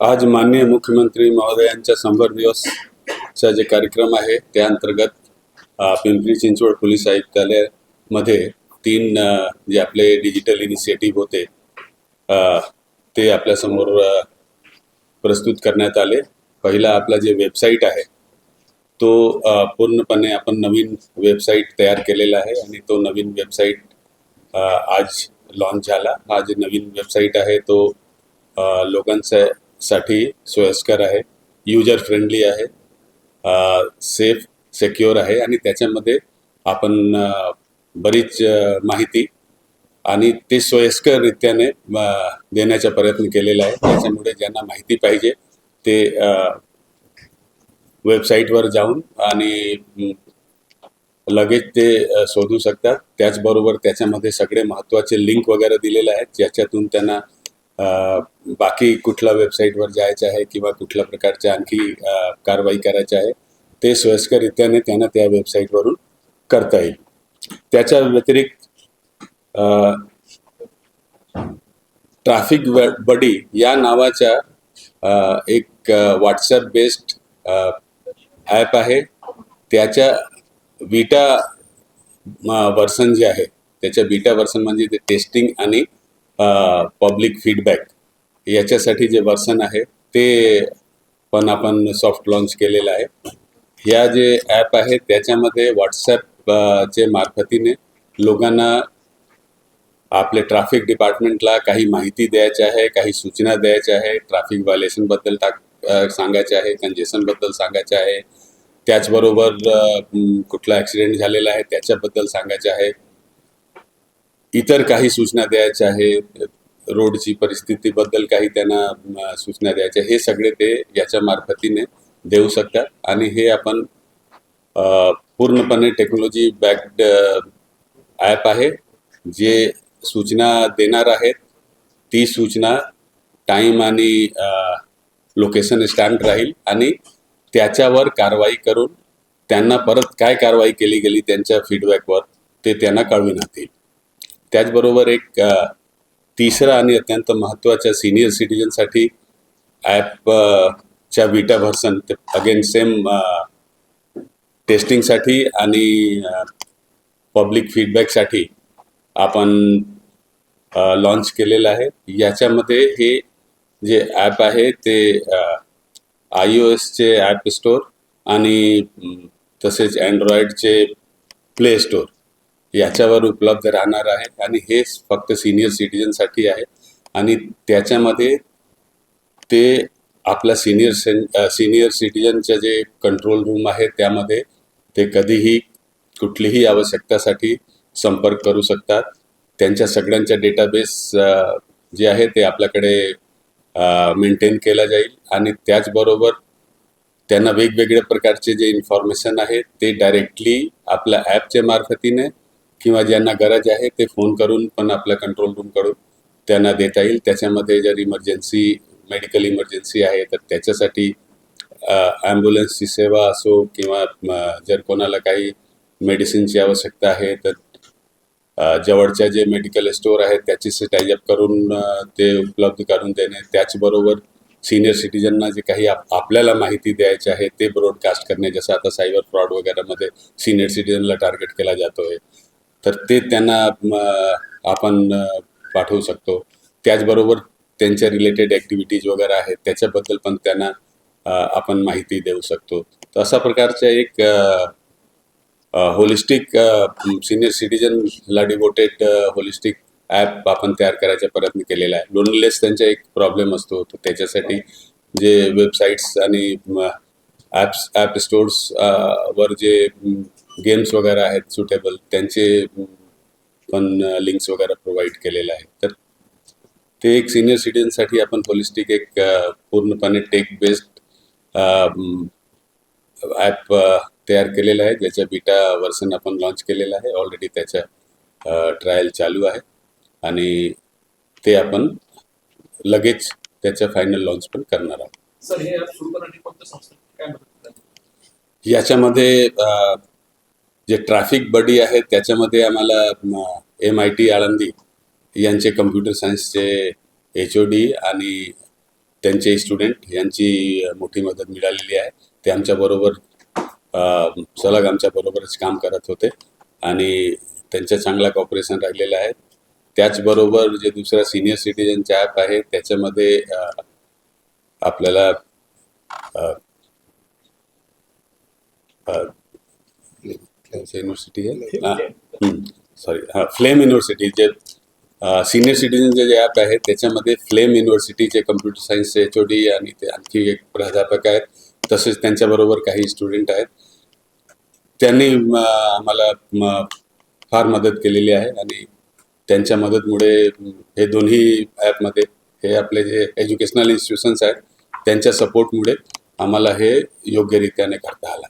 आज माननीय मुख्यमंत्री महोदयांच्या शंभर दिवसचा जे कार्यक्रम आहे त्या अंतर्गत पिंपरी चिंचवड पोलीस आयुक्तालयामध्ये तीन जे आपले डिजिटल इनिशिएटिव्ह होते ते आपल्यासमोर प्रस्तुत करण्यात आले. पहिला आपला जे वेबसाईट आहे तो पूर्णपणे आपण नवीन वेबसाईट तयार केलेला आहे आणि तो नवीन वेबसाईट आज लॉन्च झाला. हा जे नवीन वेबसाईट आहे तो लोकांचा साठी सोयस्कर आहे युजर फ्रेंडली आहे सेफ सेक्युअर आहे आणि त्याच्यामध्ये आपण बरीच माहिती आणि ते सोयीस्कररित्याने देण्याचा प्रयत्न केलेला आहे. त्याच्यामुळे ज्यांना माहिती पाहिजे ते वेबसाईटवर जाऊन आणि लगेच ते शोधू शकतात. त्याचबरोबर त्याच्यामध्ये सगळे महत्त्वाचे लिंक वगैरे दिलेले आहेत ज्याच्यातून त्यांना बाकी कुठल्या वेबसाईटवर जायचं आहे किंवा कुठल्या प्रकारच्या आणखी कारवाई करायची आहे ते सोयस्कररित्याने त्यांना त्या वेबसाईटवरून करता येईल. त्याच्या व्यतिरिक्त अ, ट्रॅफिक बडी या नावाच्या एक व्हॉट्सॲप बेस्ड ॲप आहे. त्याच्या विटा वर्सन जे आहे त्याच्या बीटा वर्सन म्हणजे ते टेस्टिंग आणि पब्लिक फीडबॅक याच्यासाठी जे वर्सन आहे ते पण आपण सॉफ्ट लॉन्च केलेलं आहे. या जे ॲप आहे त्याच्यामध्ये व्हॉट्सॲप चे मार्फतीने लोकांना आपले ट्रॅफिक डिपार्टमेंटला काही माहिती द्यायची आहे काही सूचना द्यायच्या आहे ट्रॅफिक व्हायलेशनबद्दल टाक सांगायचे आहे कंजेशनबद्दल सांगायचे आहे. त्याचबरोबर कुठला ॲक्सिडेंट झालेला आहे त्याच्याबद्दल सांगायचे आहे. इतर काही सूचना द्यायच्या आहे रोडची परिस्थितीबद्दल काही त्यांना सूचना द्यायच्या हे सगळे ते याच्या मार्फतीने देऊ शकतात. आणि हे आपण पूर्णपणे टेक्नॉलॉजी बॅक्ड ॲप आहे. जे सूचना देणार आहेत ती सूचना टाईम आणि लोकेशन स्टँड राहील आणि त्याच्यावर कारवाई करून त्यांना परत काय कारवाई केली गेली त्यांच्या फीडबॅकवर ते त्यांना कळविण्यात येईल. त्याचबरोबर एक तिसरा आणि अत्यंत महत्त्वाच्या सिनियर सिटीजनसाठी ॲपच्या विटा व्हर्सन ते अगेन सेम टेस्टिंगसाठी आणि पब्लिक फीडबॅकसाठी आपण लॉन्च केलेलं आहे. याच्यामध्ये हे जे ॲप आहे ते आय ओ एसचे ॲप स्टोअर आणि तसेच अँड्रॉइडचे प्ले स्टोअर याच्यावर उपलब्ध राहणार आहे आणि हे फक्त सिनियर सिटीजनसाठी आहे. आणि त्याच्यामध्ये ते आपला सिनियर सेन सिनियर सिटीजनचं जे कंट्रोल रूम आहे त्यामध्ये ते कधीही कुठलीही आवश्यकतासाठी संपर्क करू शकतात. त्यांच्या सगळ्यांच्या डेटाबेस जे आहे ते आपल्याकडे मेंटेन केला जाईल. आणि त्याचबरोबर त्यांना वेगवेगळ्या प्रकारचे जे इन्फॉर्मेशन आहे ते डायरेक्टली आपल्या ॲपच्या मार्फतीने किंवा ज्यांना गरज आहे ते फोन करून पण आपल्या कंट्रोल रूमकडून त्यांना देता येईल. त्याच्यामध्ये जर इमर्जन्सी मेडिकल इमर्जन्सी आहे तर त्याच्यासाठी ॲम्ब्युलन्सची सेवा असो किंवा जर कोणाला काही मेडिसिनची आवश्यकता आहे तर जवळच्या जे मेडिकल स्टोअर आहेत त्याची टाईअप करून ते उपलब्ध करून देणे. त्याचबरोबर सिनियर सिटीजनना जे काही आप आपल्याला माहिती द्यायची आहे ते ब्रॉडकास्ट करणे. जसं आता सायबर फ्रॉड वगैरेमध्ये सिनियर सिटीजनला टार्गेट केला जातो आहे तर ते त्यांना आपण पाठवू शकतो. त्याचबरोबर त्यांच्या रिलेटेड ॲक्टिव्हिटीज वगैरे आहेत त्याच्याबद्दल पण त्यांना आपण माहिती देऊ शकतो. तर अशा प्रकारच्या एक होलिस्टिक सिनियर सिटीजनला डिवोटेड होलिस्टिक ॲप आपण तयार करायचा प्रयत्न केलेला आहे. लोनलेस त्यांचा एक प्रॉब्लेम असतो. तर त्याच्यासाठी जे वेबसाईट्स आणि ॲप्स ॲप स्टोर्स वर जे गेम्स वगैरे आहेत सुटेबल त्यांचे पण लिंक्स वगैरे प्रोव्हाइड केलेले आहेत. तर ते एक सिनियर सिटीजनसाठी आपण होलिस्टिक एक पूर्णपणे टेक बेस्ड ॲप तयार केलेलं आहे. ज्याच्या बीटा वर्सन आपण लॉन्च केलेलं आहे. ऑलरेडी त्याच्या ट्रायल चालू आहे. आणि ते आपण लगेच त्याचं फायनल लॉन्च पण करणार आहोत. याच्यामध्ये जे ट्रॅफिक बडी आहेत त्याच्यामध्ये आम्हाला एम आय टी आळंदी यांचे कम्प्युटर सायन्सचे एच ओ डी आणि त्यांचे स्टुडंट यांची मोठी मदत मिळालेली आहे. ते आमच्याबरोबर सलग आमच्याबरोबरच काम करत होते आणि त्यांचं चांगला कॉपरेशन राहिलेलं आहे. त्याचबरोबर जे दुसरा सिनियर सिटीजनचे ॲप आहे त्याच्यामध्ये आपल्याला युनिव्हर्सिटी आहे सॉरी हां फ्लेम युनिव्हर्सिटी जे सिनियर सिटीजनचे जे ॲप आहे त्याच्यामध्ये फ्लेम युनिव्हर्सिटीचे कम्प्युटर सायन्सचे एच ओ डी आणि ते आणखी एक प्राध्यापक आहेत. तसेच त्यांच्याबरोबर काही स्टुडंट आहेत. त्यांनी आम्हाला फार मदत केलेली आहे आणि त्यांच्या मदतमुळे हे दोन्ही ॲपमध्ये हे आपले जे एज्युकेशनल इन्स्टिट्यूशन्स आहेत त्यांच्या सपोर्टमुळे आम्हाला हे योग्यरित्याने करता आलं.